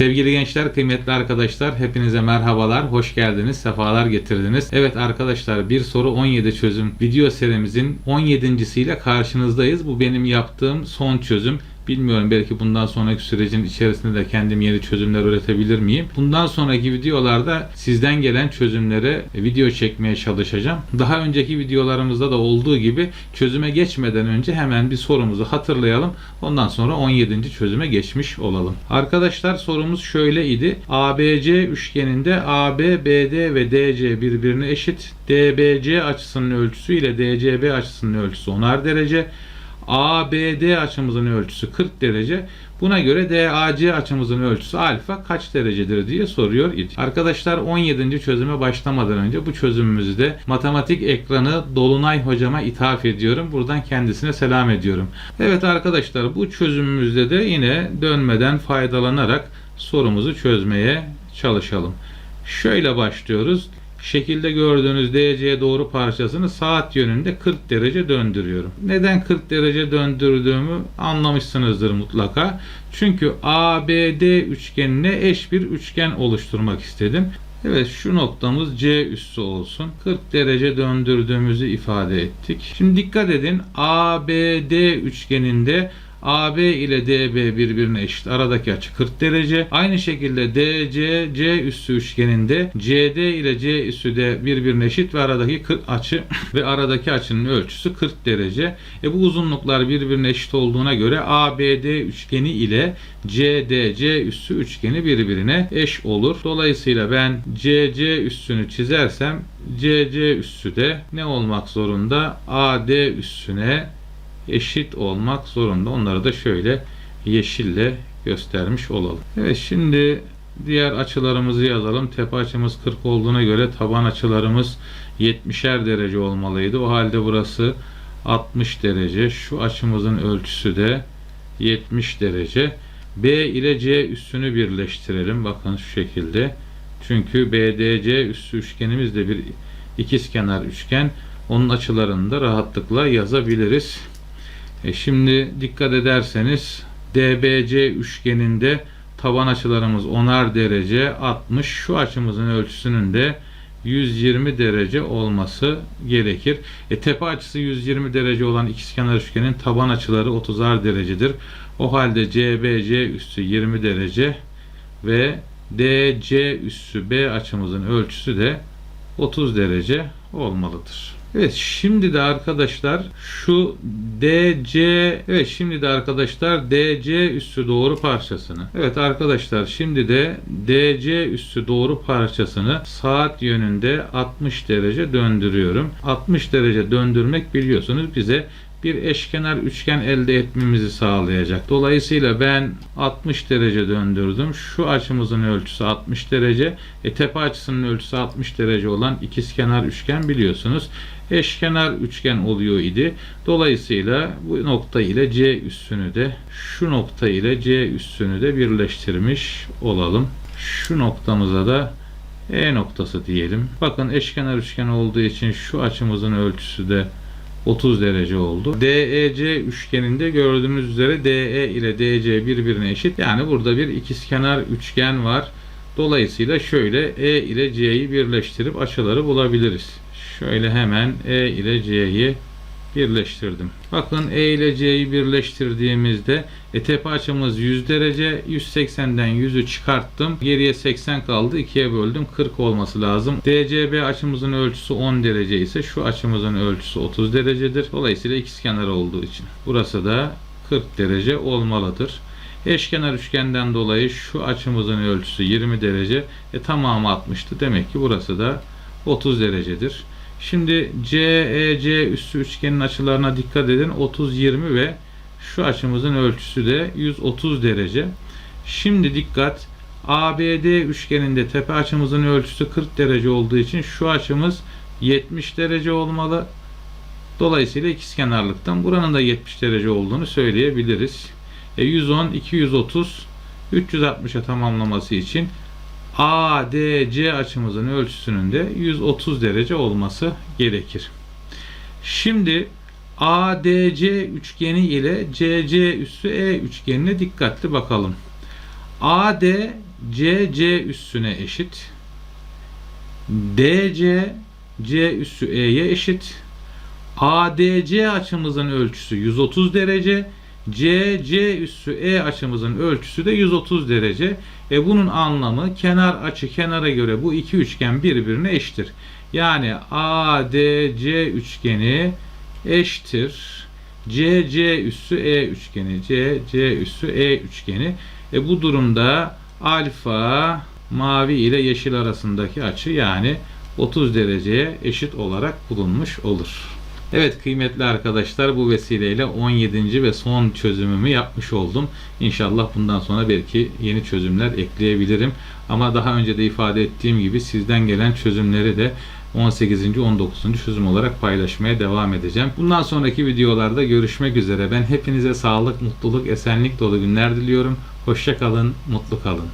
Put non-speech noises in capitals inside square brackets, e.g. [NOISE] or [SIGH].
Sevgili gençler, kıymetli arkadaşlar, hepinize merhabalar, hoş geldiniz, sefalar getirdiniz. Evet arkadaşlar, bir soru 17 çözüm video serimizin 17.siyle karşınızdayız. Bu benim yaptığım son çözüm. Bilmiyorum belki bundan sonraki sürecin içerisinde de kendim yeni çözümler üretebilir miyim? Bundan sonraki videolarda sizden gelen çözümlere video çekmeye çalışacağım. Daha önceki videolarımızda da olduğu gibi çözüme geçmeden önce hemen bir sorumuzu hatırlayalım. Ondan sonra 17. çözüme geçmiş olalım. Arkadaşlar sorumuz şöyle idi. ABC üçgeninde AB, BD ve DC birbirine eşit. DBC açısının ölçüsü ile DCB açısının ölçüsü 10'ar derece. ABD açımızın ölçüsü 40 derece. Buna göre DAC açımızın ölçüsü alfa kaç derecedir diye soruyor idi. Arkadaşlar 17. çözüme başlamadan önce bu çözümümüzde matematik ekranı Dolunay hocama ithaf ediyorum. Buradan kendisine selam ediyorum. Evet arkadaşlar bu çözümümüzde de yine dönmeden faydalanarak sorumuzu çözmeye çalışalım. Şöyle başlıyoruz. Şekilde gördüğünüz DC doğru parçasını saat yönünde 40 derece döndürüyorum. Neden 40 derece döndürdüğümü anlamışsınızdır mutlaka. Çünkü ABD üçgenine eş bir üçgen oluşturmak istedim. Evet şu noktamız C üssü olsun. 40 derece döndürdüğümüzü ifade ettik. Şimdi dikkat edin ABD üçgeninde AB ile DB birbirine eşit. Aradaki açı 40 derece. Aynı şekilde DC C üssü üçgeninde CD ile C üssü de birbirine eşit ve aradaki 40 açı [LAUGHS] ve aradaki açının ölçüsü 40 derece. E bu uzunluklar birbirine eşit olduğuna göre ABD üçgeni ile CDC üssü üçgeni birbirine eş olur. Dolayısıyla ben CC üssünü çizersem CC üssü de ne olmak zorunda? AD üssüne eşit olmak zorunda. Onları da şöyle yeşille göstermiş olalım. Evet şimdi diğer açılarımızı yazalım. Tepe açımız 40 olduğuna göre taban açılarımız 70'er derece olmalıydı. O halde burası 60 derece. Şu açımızın ölçüsü de 70 derece. B ile C üssünü birleştirelim. Bakın şu şekilde. Çünkü BDC üssü üçgenimiz de bir ikizkenar üçgen. Onun açılarını da rahatlıkla yazabiliriz. E şimdi dikkat ederseniz DBC üçgeninde taban açılarımız 10'ar derece 60 şu açımızın ölçüsünün de 120 derece olması gerekir. E, tepe açısı 120 derece olan ikizkenar üçgenin taban açıları 30'ar derecedir. O halde CBC üssü 20 derece ve DC üssü B açımızın ölçüsü de 30 derece olmalıdır. Evet şimdi de arkadaşlar şu DC evet şimdi de arkadaşlar DC üssü doğru parçasını evet arkadaşlar şimdi de DC üssü doğru parçasını saat yönünde 60 derece döndürüyorum. 60 derece döndürmek biliyorsunuz bize bir eşkenar üçgen elde etmemizi sağlayacak. Dolayısıyla ben 60 derece döndürdüm. Şu açımızın ölçüsü 60 derece. E, tepe açısının ölçüsü 60 derece olan ikizkenar üçgen biliyorsunuz. Eşkenar üçgen oluyor idi. Dolayısıyla bu nokta ile C üssünü de şu nokta ile C üssünü de birleştirmiş olalım. Şu noktamıza da E noktası diyelim. Bakın eşkenar üçgen olduğu için şu açımızın ölçüsü de 30 derece oldu. DEC üçgeninde gördüğünüz üzere DE ile DC birbirine eşit. Yani burada bir ikizkenar üçgen var. Dolayısıyla şöyle E ile C'yi birleştirip açıları bulabiliriz. Şöyle hemen E ile C'yi birleştirdim. Bakın E ile C'yi birleştirdiğimizde e, tepe açımız 100 derece. 180'den 100'ü çıkarttım. Geriye 80 kaldı. 2'ye böldüm. 40 olması lazım. DCB açımızın ölçüsü 10 derece ise şu açımızın ölçüsü 30 derecedir. Dolayısıyla ikizkenar olduğu için. Burası da 40 derece olmalıdır. Eşkenar üçgenden dolayı şu açımızın ölçüsü 20 derece. E, tamamı 60'tı. Demek ki burası da 30 derecedir. Şimdi CEC üssü üçgenin açılarına dikkat edin. 30, 20 ve şu açımızın ölçüsü de 130 derece. Şimdi dikkat. ABD üçgeninde tepe açımızın ölçüsü 40 derece olduğu için şu açımız 70 derece olmalı. Dolayısıyla ikizkenarlıktan buranın da 70 derece olduğunu söyleyebiliriz. E 110, 230, 360'a tamamlaması için ADC açımızın ölçüsünün de 130 derece olması gerekir. Şimdi ADC üçgeni ile CC üssü E üçgenine dikkatli bakalım. AD C üssüne eşit. DC C üssü E'ye eşit. ADC açımızın ölçüsü 130 derece. CC üssü E açımızın ölçüsü de 130 derece. E bunun anlamı kenar açı kenara göre bu iki üçgen birbirine eşittir. Yani ADC üçgeni eşittir. CC üssü E üçgeni. CC üssü E üçgeni. E bu durumda alfa mavi ile yeşil arasındaki açı yani 30 dereceye eşit olarak bulunmuş olur. Evet kıymetli arkadaşlar bu vesileyle 17. ve son çözümümü yapmış oldum. İnşallah bundan sonra belki yeni çözümler ekleyebilirim. Ama daha önce de ifade ettiğim gibi sizden gelen çözümleri de 18. 19. çözüm olarak paylaşmaya devam edeceğim. Bundan sonraki videolarda görüşmek üzere. Ben hepinize sağlık, mutluluk, esenlik dolu günler diliyorum. Hoşça kalın, mutlu kalın.